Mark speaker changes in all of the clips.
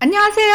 Speaker 1: 안녕하세요.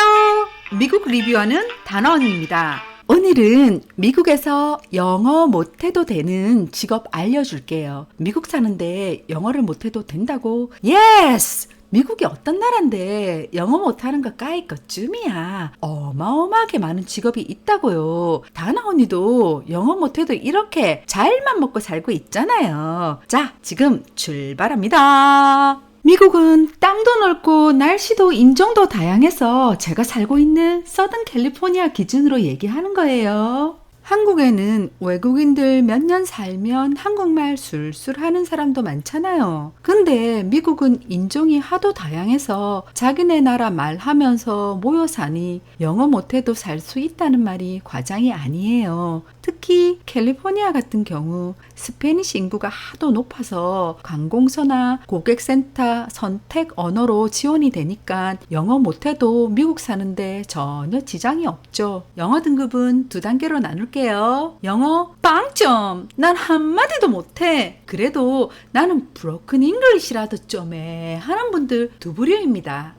Speaker 1: 미국 리뷰하는 단어원입니다. 오늘은 미국에서 영어 못해도 되는 직업 알려줄게요. 미국 사는데 영어를 못해도 된다고? 예스! 미국이 어떤 나라인데 영어 못하는 거 까일 것쯤이야. 어마어마하게 많은 직업이 있다고요. 다나 언니도 영어 못해도 이렇게 잘만 먹고 살고 있잖아요. 자, 지금 출발합니다. 미국은 땅도 넓고 날씨도 인종도 다양해서 제가 살고 있는 서든 캘리포니아 기준으로 얘기하는 거예요. 한국에는 외국인들 몇 년 살면 한국말 술술 하는 사람도 많잖아요. 근데 미국은 인종이 하도 다양해서 자기네 나라 말 하면서 모여 사니 영어 못해도 살 수 있다는 말이 과장이 아니에요. 특히 캘리포니아 같은 경우 스페니시 인구가 하도 높아서 관공서나 고객센터 선택 언어로 지원이 되니까 영어 못해도 미국 사는데 전혀 지장이 없죠. 영어 등급은 두 단계로 나눌게요. 영어 빵점! 난 한마디도 못해. 그래도 나는 브로큰 잉글리시라도 좀 해. 하는 분들 두 부류입니다.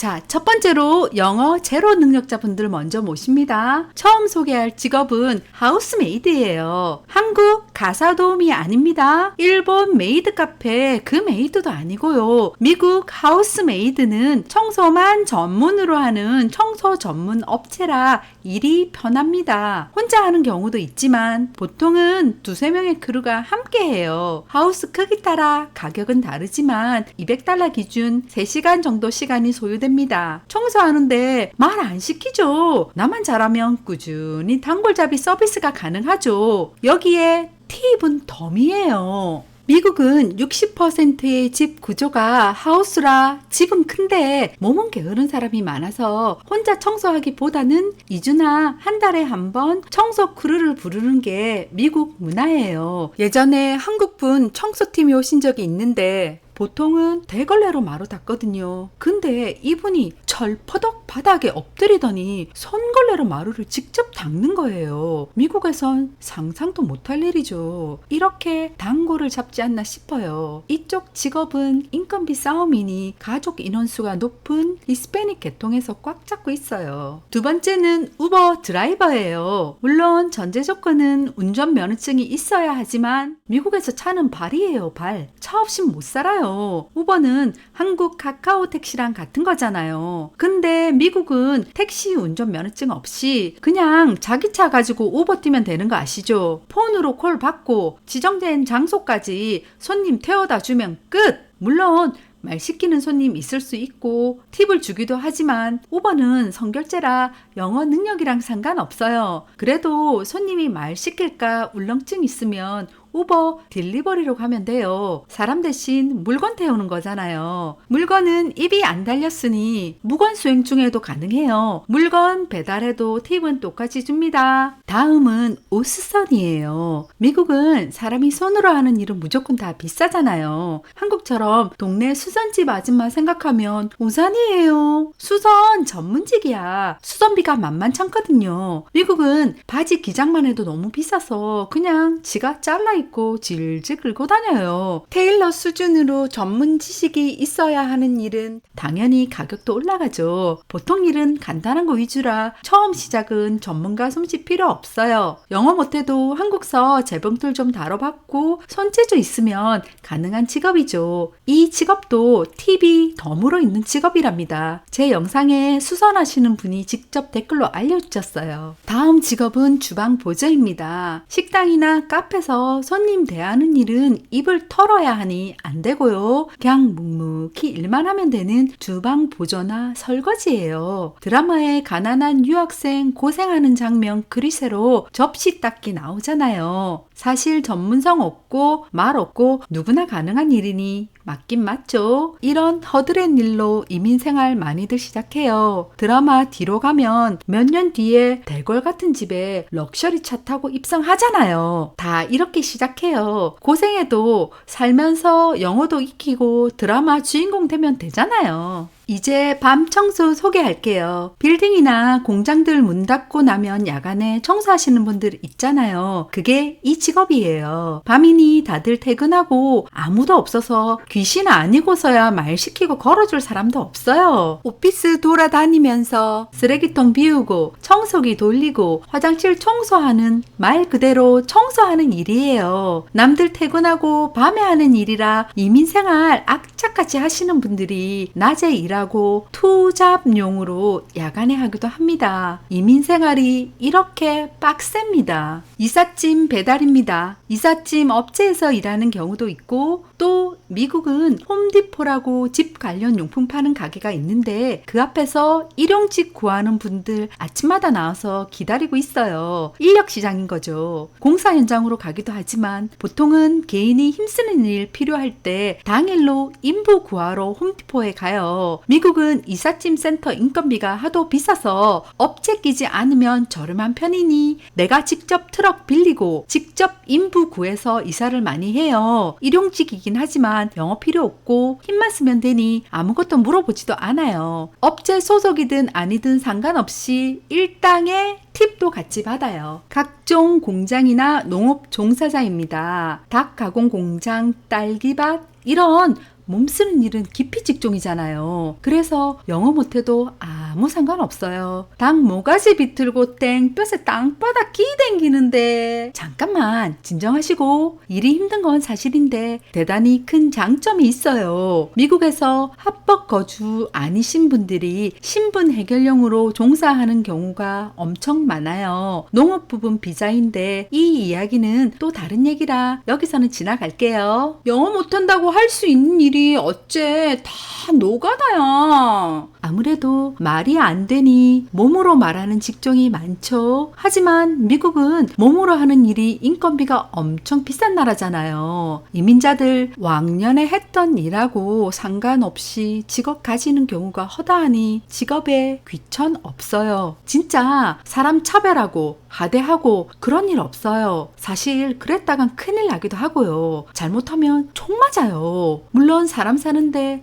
Speaker 1: 자, 첫 번째로 영어 제로 능력자분들 먼저 모십니다. 처음 소개할 직업은 하우스메이드예요. 한국 가사 도우미 아닙니다. 일본 메이드 카페 그 메이드도 아니고요. 미국 하우스 메이드는 청소만 전문으로 하는 청소 전문 업체라 일이 편합니다. 혼자 하는 경우도 있지만 보통은 두세 명의 크루가 함께 해요. 하우스 크기 따라 가격은 다르지만 200달러 기준 3시간 정도 시간이 소요됩니다. 청소하는데 말 안 시키죠. 나만 잘하면 꾸준히 단골잡이 서비스가 가능하죠. 여기에 팁은 덤이에요. 미국은 60%의 집 구조가 하우스라 집은 큰데 몸은 게으른 사람이 많아서 혼자 청소하기보다는 2주나 한 달에 한 번 청소 크루를 부르는 게 미국 문화예요. 예전에 한국분 청소팀이 오신 적이 있는데 보통은 대걸레로 마루 닦거든요. 근데 이분이 철퍼덕 바닥에 엎드리더니 손걸레로 마루를 직접 닦는 거예요. 미국에선 상상도 못할 일이죠. 이렇게 단골을 잡지 않나 싶어요. 이쪽 직업은 인건비 싸움이니 가족 인원수가 높은 히스패닉 계통에서 꽉 잡고 있어요. 두 번째는 우버 드라이버예요. 물론 전제 조건은 운전 면허증이 있어야 하지만 미국에서 차는 발이에요, 발. 차 없이는 못 살아요. 우버는 한국 카카오 택시랑 같은 거잖아요. 근데 미국은 택시 운전 면허증 없이 그냥 자기 차 가지고 우버 뛰면 되는 거 아시죠? 폰으로 콜 받고 지정된 장소까지 손님 태워다 주면 끝! 물론 말 시키는 손님 있을 수 있고 팁을 주기도 하지만 우버는 선결제라 영어 능력이랑 상관없어요. 그래도 손님이 말 시킬까 울렁증 있으면 우버 딜리버리로 가면 돼요. 사람 대신 물건 태우는 거잖아요. 물건은 입이 안 달렸으니 무건 수행 중에도 가능해요. 물건 배달해도 팁은 똑같이 줍니다. 다음은 옷선이에요. 미국은 사람이 손으로 하는 일은 무조건 다 비싸잖아요. 한국처럼 동네 수선집 아줌마 생각하면 우산이에요. 수선 전문직이야. 수선비가 만만찮거든요. 미국은 바지 기장만 해도 너무 비싸서 그냥 지가 잘라 입고 질질 끌고 다녀요. 테일러 수준으로 전문 지식이 있어야 하는 일은 당연히 가격도 올라가죠. 보통 일은 간단한 거 위주라 처음 시작은 전문가 솜씨 필요 없어요. 영어 못해도 한국서 재봉틀 좀 다뤄봤고 손재주 있으면 가능한 직업이죠. 이 직업도 팁이 덤으로 있는 직업이랍니다. 제 영상에 수선하시는 분이 직접 댓글로 알려주셨어요. 다음 직업은 주방 보조입니다. 식당이나 카페에서 손님 대하는 일은 입을 털어야 하니 안 되고요. 그냥 묵묵히 일만 하면 되는 주방 보조나 설거지예요. 드라마에 가난한 유학생 고생하는 장면 그리세로 접시 닦기 나오잖아요. 사실 전문성 없고 말 없고 누구나 가능한 일이니 맞긴 맞죠. 이런 허드렛 일로 이민 생활 많이들 시작해요. 드라마 뒤로 가면 몇 년 뒤에 대궐 같은 집에 럭셔리 차 타고 입성하잖아요. 다 이렇게 시작해요. 고생해도 살면서 영어도 익히고 드라마 주인공 되면 되잖아요. 이제 밤 청소 소개할게요. 빌딩이나 공장들 문 닫고 나면 야간에 청소하시는 분들 있잖아요. 그게 이 직업이에요. 밤이니 다들 퇴근하고 아무도 없어서 귀신 아니고서야 말 시키고 걸어줄 사람도 없어요. 오피스 돌아다니면서 쓰레기통 비우고 청소기 돌리고 화장실 청소하는 말 그대로 청소하는 일이에요. 남들 퇴근하고 밤에 하는 일이라 이민생활 악착같이 하시는 분들이 낮에 일하 고 투잡용으로 야간에 하기도 합니다. 이민 생활이 이렇게 빡셉니다. 이삿짐 배달입니다. 이삿짐 업체에서 일하는 경우도 있고 또 미국은 홈디포라고 집 관련 용품 파는 가게가 있는데 그 앞에서 일용직 구하는 분들 아침마다 나와서 기다리고 있어요. 인력 시장인 거죠. 공사 현장으로 가기도 하지만 보통은 개인이 힘쓰는 일 필요할 때 당일로 인부 구하러 홈디포에 가요. 미국은 이삿짐 센터 인건비가 하도 비싸서 업체 끼지 않으면 저렴한 편이니 내가 직접 트럭 빌리고 직접 인부 구해서 이사를 많이 해요. 일용직이긴 하지만 영어 필요 없고 힘만 쓰면 되니 아무것도 물어보지도 않아요. 업체 소속이든 아니든 상관없이 일당에 팁도 같이 받아요. 각종 공장이나 농업 종사자입니다. 닭 가공 공장, 딸기밭, 이런 몸 쓰는 일은 깊이 직종이잖아요. 그래서 영어 못해도 아무 상관없어요. 닭 모가지 비틀고 땡 뼈에 땅바닥 끼댕기는데 잠깐만 진정하시고 일이 힘든 건 사실인데 대단히 큰 장점이 있어요. 미국에서 합법 거주 아니신 분들이 신분 해결용으로 종사하는 경우가 엄청 많아요. 농업 부분 비자인데 이 이야기는 또 다른 얘기라 여기서는 지나갈게요. 영어 못한다고 할 수 있는 일이 어째 다 노가다야. 아무래도 말이 안 되니 몸으로 말하는 직종이 많죠. 하지만 미국은 몸으로 하는 일이 인건비가 엄청 비싼 나라잖아요. 이민자들 왕년에 했던 일하고 상관없이 직업 가지는 경우가 허다하니 직업에 귀천 없어요. 진짜 사람 차별하고 하대하고 그런 일 없어요. 사실 그랬다간 큰일 나기도 하고요. 잘못하면 총 맞아요. 물론 사람 사는데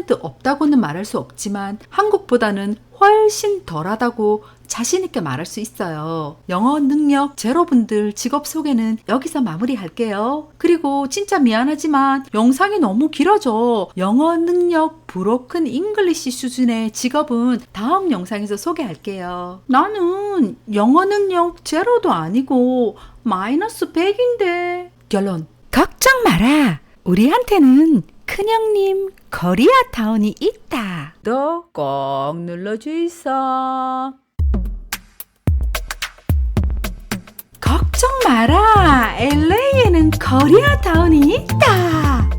Speaker 1: 100% 없다고는 말할 수 없지만 한국보다는 훨씬 덜하다고 자신있게 말할 수 있어요. 영어 능력 제로분들 직업 소개는 여기서 마무리할게요. 그리고 진짜 미안하지만 영상이 너무 길어져. 영어 능력 브로큰 잉글리시 수준의 직업은 다음 영상에서 소개할게요. 나는 영어 능력 제로도 아니고 마이너스 100인데. 결론. 걱정 마라. 우리한테는 큰형님 거리아타운이 있다. 너 꼭 눌러주이소. 걱정 마라. LA에는 거리아타운이 있다.